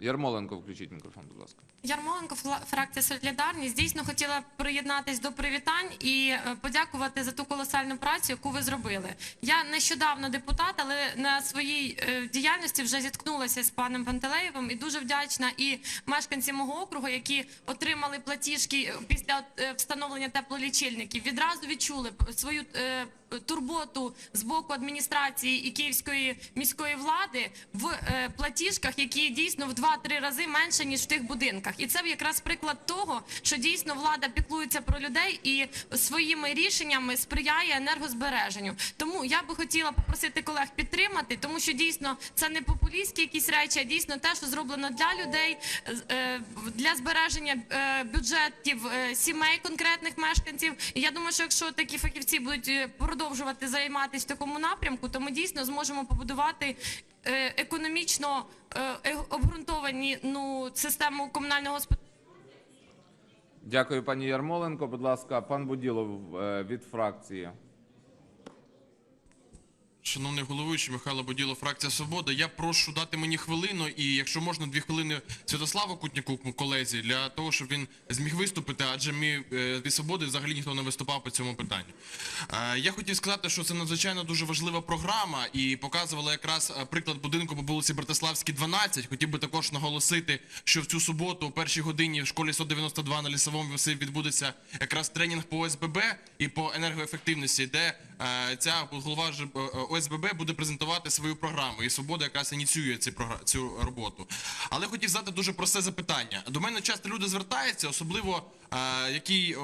Ярмоленко, включіть мікрофон, будь ласка. Ярмоленко, фракція Солідарність. Дійсно хотіла приєднатись до привітань і е, подякувати за ту колосальну працю, яку ви зробили. Я нещодавно депутат, але на своїй е, діяльності вже зіткнулася з паном Пантелеєвим і дуже вдячна і мешканцям мого округу, які отримали платіжки після е, встановлення теплолічильників. Відразу відчули свою турботу з боку адміністрації і київської міської влади в платіжках, які дійсно в 2-3 рази менше ніж в тих будинках. І це якраз приклад того, що дійсно влада піклується про людей і своїми рішеннями сприяє енергозбереженню. Тому я би хотіла попросити колег підтримати, тому що дійсно це не популістські якісь речі, а дійсно те, що зроблено для людей, е, для збереження е, бюджетів е, сімей конкретних мешканців. І я думаю, що якщо такі фахівці будуть продовжувати займатися в такому напрямку, то ми дійсно зможемо побудувати економічно е, е, обґрунтовані ну систему комунального господарства. Дякую, пані Ярмоленко. Будь ласка, пан Буділов е, від фракції. Шановний головуючий Михайло Боділо, фракція Свобода. Я прошу дати мені хвилину, і якщо можна, дві хвилини Святославу Кутніку, колезі, для того, щоб він зміг виступити, адже ми е, від свободи взагалі ніхто не виступав по цьому питанню. Е, Я хотів сказати, що це надзвичайно дуже важлива програма і показувала якраз е, приклад будинку по вулиці Братиславській, 12. Хотів би також наголосити, що в цю суботу, о першій годині, в школі 192 на лісовому висі відбудеться якраз тренінг по ОСББ і по енергоефективності, де е, ця голова е, ОСББ буде презентувати свою програму. І свобода якраз ініціює ці програ- цю роботу. Але хотів задати дуже просте запитання. До мене часто люди звертаються, особливо е, які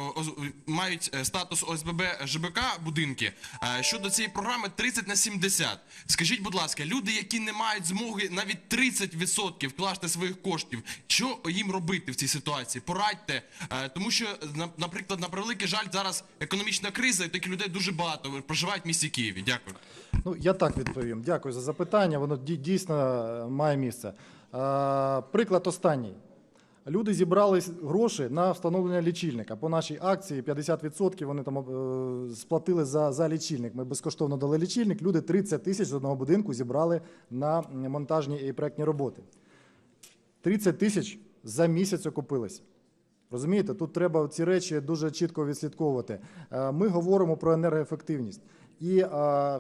мають е, статус ОСББ ЖБК будинки. е, щодо цієї програми 30 на 70. Скажіть, будь ласка, люди, які не мають змоги навіть 30% вкласти своїх коштів, що їм робити в цій ситуації? Порадьте, тому що, на- наприклад, на превеликий жаль, зараз економічна криза, і таких людей дуже багато проживають в місті Києві. Дякую. Ну, я так відповім. Дякую за запитання. Воно дійсно е, має місце. Е, Приклад останній. Люди зібрали гроші на встановлення лічильника. По нашій акції 50% вони там е, сплатили за, за лічильник. Ми безкоштовно дали лічильник. Люди 30 тисяч з одного будинку зібрали на монтажні і проектні роботи. 30 тисяч за місяць окупились. Розумієте, тут треба ці речі дуже чітко відслідковувати. Ми говоримо про енергоефективність. І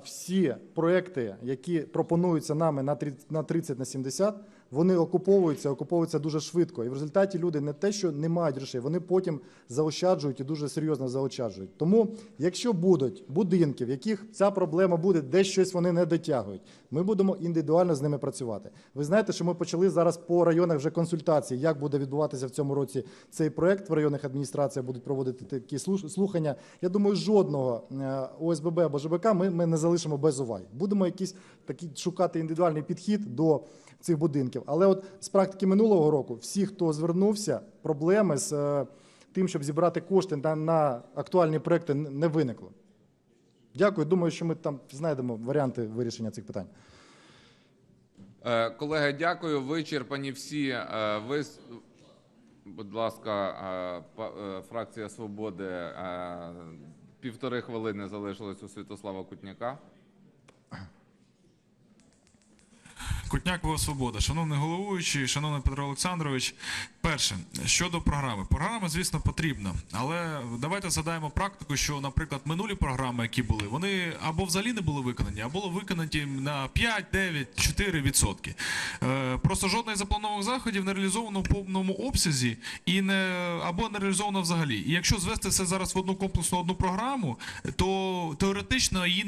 всі проекти, які пропонуються нами на 30 на 30 на 70, вони окуповуються, окуповуються дуже швидко. І в результаті люди не те, що не мають грошей, вони потім заощаджують і дуже серйозно заощаджують. Тому, якщо будуть будинки, в яких ця проблема буде, де щось вони не дотягують, ми будемо індивідуально з ними працювати. Ви знаєте, що ми почали зараз по районах вже консультації, як буде відбуватися в цьому році цей проект в районних адміністраціях будуть проводити такі слухання. Я думаю, жодного е, ОСББ або ЖБК ми, ми не залишимо без уваги. Будемо якісь такі шукати індивідуальний підхід до цих будинків. Але от з практики минулого року, всі, хто звернувся, проблеми з е, тим, щоб зібрати кошти на, на актуальні проекти, не виникло. Дякую. Думаю, що ми там знайдемо варіанти вирішення цих питань. Е, Колеги, дякую. Вичерпані всі. е, Ви, будь ласка, фракція Свободи. Півтори хвилини залишилось у Святослава Кутняка. Кутняк Вова Свобода. Шановний головуючий, шановний Петро Олександрович. Перше, щодо програми. Програма, звісно, потрібна, але давайте згадаємо практику, що, наприклад, минулі програми, які були, вони або взагалі не були виконані, або були виконані на 5, 9, 4 відсотки. Е, просто жодних запланованих заходів не реалізовано в повному обсязі і не або не реалізовано взагалі. І якщо звести це зараз в одну комплексну одну програму, то теоретично її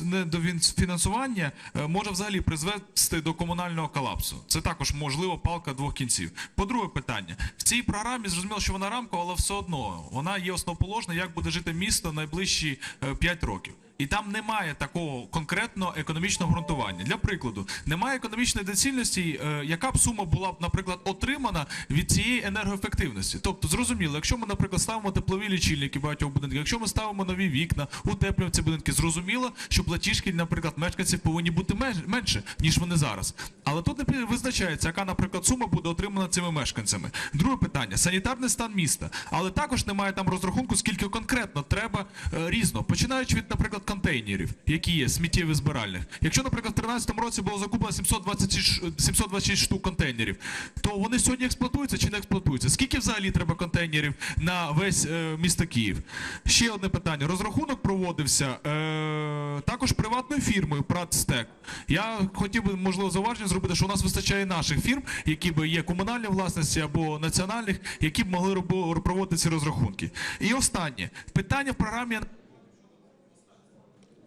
недофінансування е, може взагалі призвести до комунального колапсу. Це також можливо палка двох кінців. По-друге, питання в цій програмі зрозуміло, що вона рамка, але все одно вона є основоположна, як буде жити місто найближчі 5 років. І там немає такого конкретного економічного ґрунтування. Для прикладу, немає економічної доцільності, е, яка б сума була б, наприклад, отримана від цієї енергоефективності. Тобто, зрозуміло, якщо ми, наприклад, ставимо теплові лічильники багатьох будинках, якщо ми ставимо нові вікна, утеплюємо ці будинки, зрозуміло, що платіжки, наприклад, мешканців повинні бути менше, ніж вони зараз. Але тут не визначається, яка, наприклад, сума буде отримана цими мешканцями. Друге питання санітарний стан міста, але також немає там розрахунку, скільки конкретно треба е, різно, починаючи від, наприклад, контейнерів, які є сміттєві збиральних. Якщо, наприклад, в 2013 році було закуплено 726, ш- 726 штук контейнерів, то вони сьогодні експлуатуються чи не експлуатуються? Скільки взагалі треба контейнерів на весь е, місто Київ? Ще одне питання. Розрахунок проводився е, також приватною фірмою Пратстек. Я хотів би, можливо, зауваження зробити, що у нас вистачає наших фірм, які би є комунальні власності або національних, які б могли проводити ці розрахунки. І останнє питання в програмі.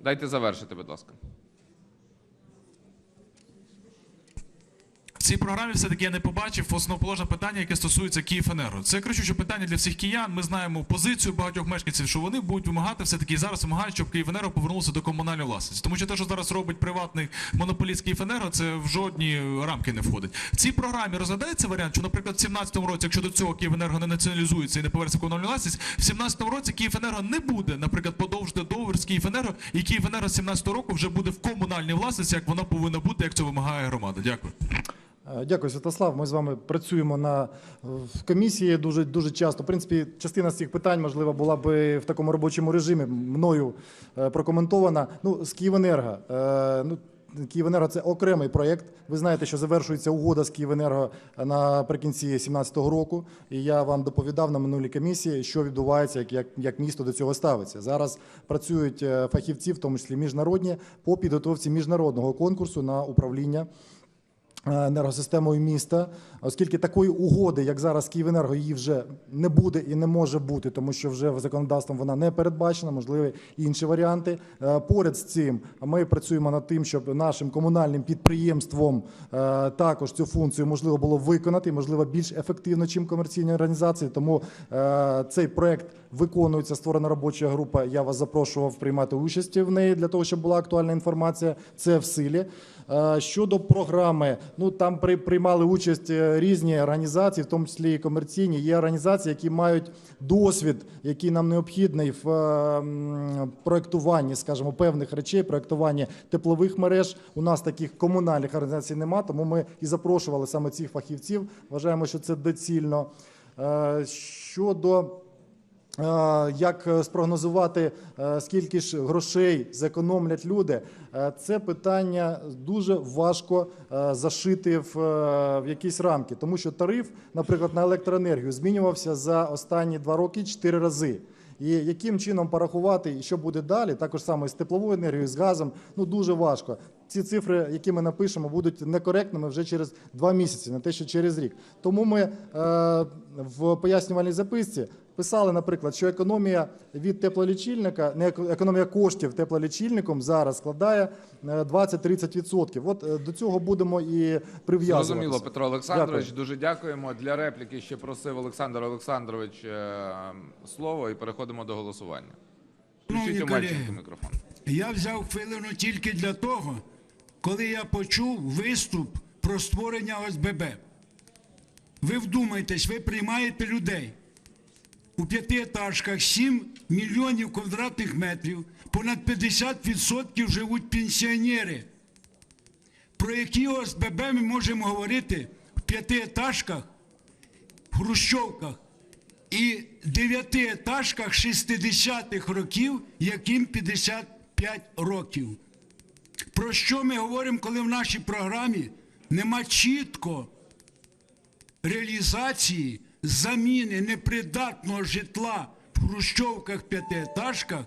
Дайте завершити, будь ласка. Цій програмі все-таки я не побачив основоположне питання, яке стосується Київенерго. Це кричуще питання для всіх киян. Ми знаємо позицію багатьох мешканців, що вони будуть вимагати все-таки зараз вимагають, щоб Київенерго повернувся до комунальної власності. Тому що те, що зараз робить приватний монополіст Київенерго, це в жодні рамки не входить. В цій програмі розглядається варіант, що, наприклад, в 17-му році, якщо до цього Київенерго не націоналізується і не повернеться комунальну власність, в 17-му році Київенерго не буде, наприклад, подовжити договір з Київенерго, і Київенерго з 17-го року вже буде в комунальній власності, як вона повинна бути, як це вимагає громада. Дякую. Е, Дякую, Святослав. Ми з вами працюємо на в комісії дуже дуже часто. В принципі, частина з цих питань, можливо, була би в такому робочому режимі мною е, прокоментована. Ну, з Київенерго. Е, Ну, Київенерго це окремий проєкт. Ви знаєте, що завершується угода з Київенерго наприкінці 2017 року. І я вам доповідав на минулій комісії, що відбувається, як, як, як місто до цього ставиться. Зараз працюють фахівці, в тому числі міжнародні, по підготовці міжнародного конкурсу на управління енергосистемою міста, оскільки такої угоди, як зараз Київенерго, її вже не буде і не може бути, тому що вже законодавством вона не передбачена, можливі інші варіанти. Е, Поряд з цим ми працюємо над тим, щоб нашим комунальним підприємством е, також цю функцію можливо було виконати, можливо, більш ефективно, чим комерційні організації. Тому е, цей проект виконується, створена робоча група. Я вас запрошував приймати участь в неї для того, щоб була актуальна інформація. Це в силі. Е, Щодо програми, ну там при, приймали участь е, різні організації, в тому числі і комерційні. Є організації, які мають досвід, який нам необхідний в е, м, проектуванні, скажімо, певних речей, проектуванні теплових мереж. У нас таких комунальних організацій немає, тому ми і запрошували саме цих фахівців. Вважаємо, що це доцільно. Щодо Як е, спрогнозувати, е, скільки ж грошей зекономлять люди, е, це питання дуже важко зашити в, в якісь рамки, тому що тариф, наприклад, на електроенергію змінювався за останні два роки чотири рази. І яким чином порахувати, і що буде далі, також саме з тепловою енергією, з газом, ну дуже важко. Ці цифри, які ми напишемо, будуть некоректними вже через два місяці, не те, що через рік. Тому ми е, в пояснювальній записці писали, наприклад, що економія від теплолічильника, не економія коштів теплолічильником зараз складає е, 20-30%. От е, до цього будемо і прив'язуватися. Зрозуміло, Петро Олександрович. Дякую. Дуже дякуємо. Для репліки ще просив Олександр Олександрович е, слово і переходимо до голосування. Включіть у Мальченко мікрофон. Я взяв хвилину тільки для того, коли я почув виступ про створення ОСББ. Ви вдумайтесь, ви приймаєте людей. У п'ятиетажках 7 мільйонів квадратних метрів, понад 50% живуть пенсіонери. Про які ОСББ ми можемо говорити в п'ятиетажках, Хрущовках і дев'ятиетажках 60-х років, яким 55 років. Про що ми говоримо, коли в нашій програмі нема чітко реалізації заміни непридатного житла в хрущовках п'ятиетажках,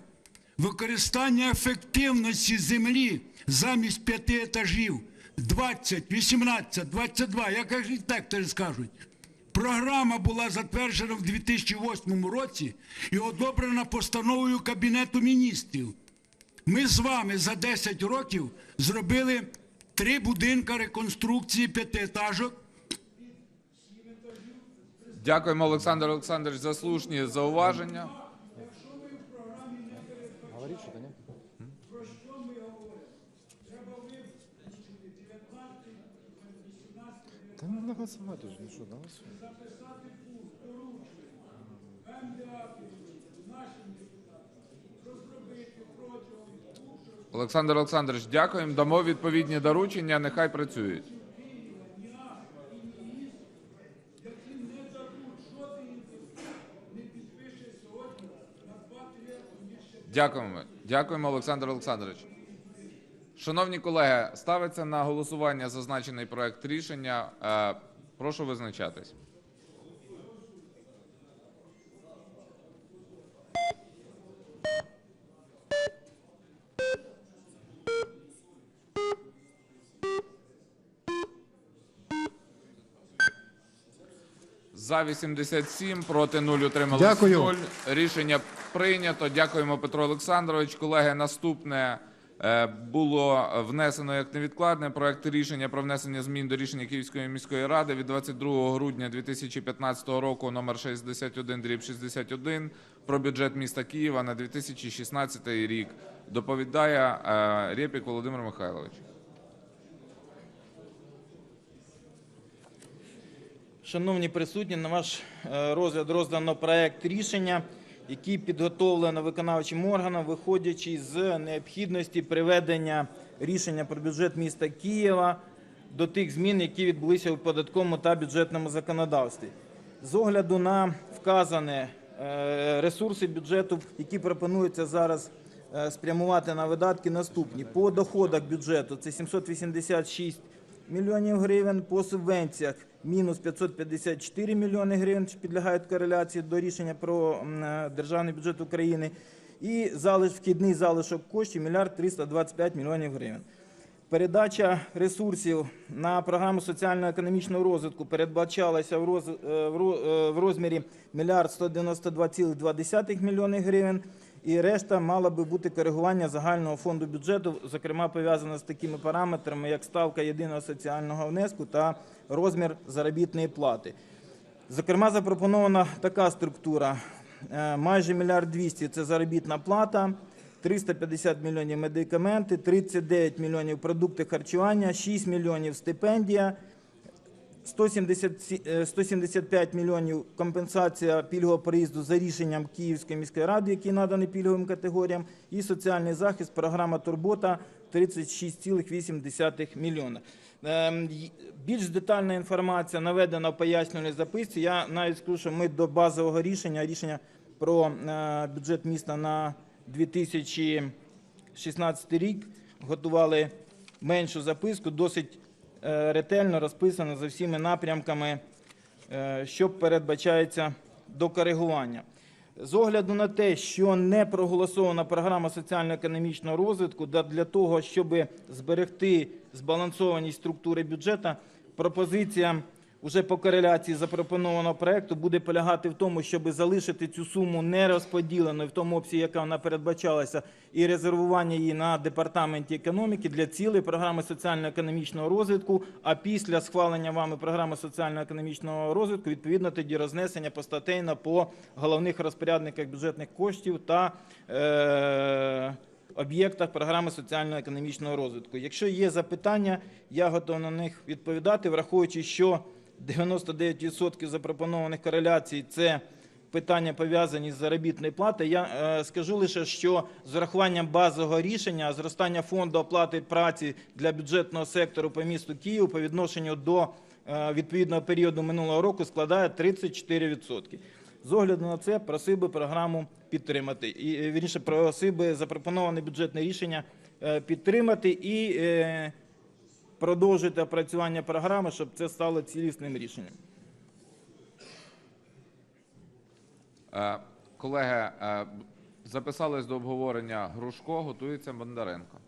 використання ефективності землі замість п'яти етажів 20, 18, 22, як архітектори скажуть. Програма була затверджена в 2008 році і одобрена постановою Кабінету міністрів. Ми з вами за 10 років зробили три будинка реконструкції п'ятиетажок. Дякуємо, Олександр Олександрович, за слушні зауваження. Та не голосувати ж, ну що, голосуємо. Олександр Олександрович, дякуємо. Дамо відповідні доручення. Нехай працюють. Дякуємо. Дякуємо, Олександр Олександрович. Шановні колеги, ставиться на голосування зазначений проект рішення. Е, Прошу визначатись. За 87, проти 0, утрималось Дякую. 0. Рішення прийнято. Дякуємо, Петро Олександрович. Колеги, наступне е, було внесено як невідкладне проект рішення про внесення змін до рішення Київської міської ради від 22 грудня 2015 року номер 61 дріб 61 про бюджет міста Києва на 2016 рік. Доповідає е, Рєпік Володимир Михайлович. Шановні присутні, на ваш е, розгляд роздано проект рішення, який підготовлено виконавчим органом, виходячи з необхідності приведення рішення про бюджет міста Києва до тих змін, які відбулися у податковому та бюджетному законодавстві. З огляду на вказане е, ресурси бюджету, які пропонуються зараз е, спрямувати на видатки, наступні. По доходах бюджету це 786 мільйонів гривень, по субвенціях мінус 554 мільйони гривень, підлягають кореляції до рішення про е, державний бюджет України, і залиш, вхідний залишок коштів мільярд 325 мільйонів гривень. Передача ресурсів на програму соціально-економічного розвитку передбачалася в, роз, е, е, в розмірі мільярд 192,2 мільйони гривень. І решта мала би бути коригування загального фонду бюджету, зокрема пов'язана з такими параметрами, як ставка єдиного соціального внеску та розмір заробітної плати. Зокрема, запропонована така структура: Е, майже мільярд 200 – це заробітна плата, 350 мільйонів медикаменти, 39 мільйонів продукти харчування, 6 мільйонів стипендія, 170, 175 мільйонів компенсація пільгового проїзду за рішенням Київської міської ради, який наданий пільговим категоріям, і соціальний захист, програма Турбота 36,8 мільйона. Ем, Більш детальна інформація наведена в пояснювальній записці. Я навіть скажу, що ми до базового рішення, рішення про е, бюджет міста на 2016 рік готували меншу записку, досить е, ретельно розписано за всіми напрямками, е, що передбачається до коригування. З огляду на те, що не проголосована програма соціально-економічного розвитку, для того, щоб зберегти збалансованість структури бюджету, пропозиція уже по кореляції запропонованого проекту буде полягати в тому, щоб залишити цю суму нерозподіленою в тому обсязі, яка вона передбачалася, і резервування її на департаменті економіки для цілей програми соціально-економічного розвитку. А після схвалення вами програми соціально-економічного розвитку відповідно тоді рознесення постатейно по головних розпорядниках бюджетних коштів та е, об'єктах програми соціально-економічного розвитку. Якщо є запитання, я готовий на них відповідати, враховуючи, що 99% запропонованих кореляцій це питання пов'язані з заробітною платою. Я е, скажу лише, що з урахуванням базового рішення зростання фонду оплати праці для бюджетного сектору по місту Київ по відношенню до е, відповідного періоду минулого року складає 34%. З огляду на це просив би програму підтримати. І е, вірніше просив би запропоноване бюджетне рішення підтримати і продовжити опрацювання програми, щоб це стало цілісним рішенням. Е, Колеги, е, записались до обговорення Грушко, готується Бондаренко.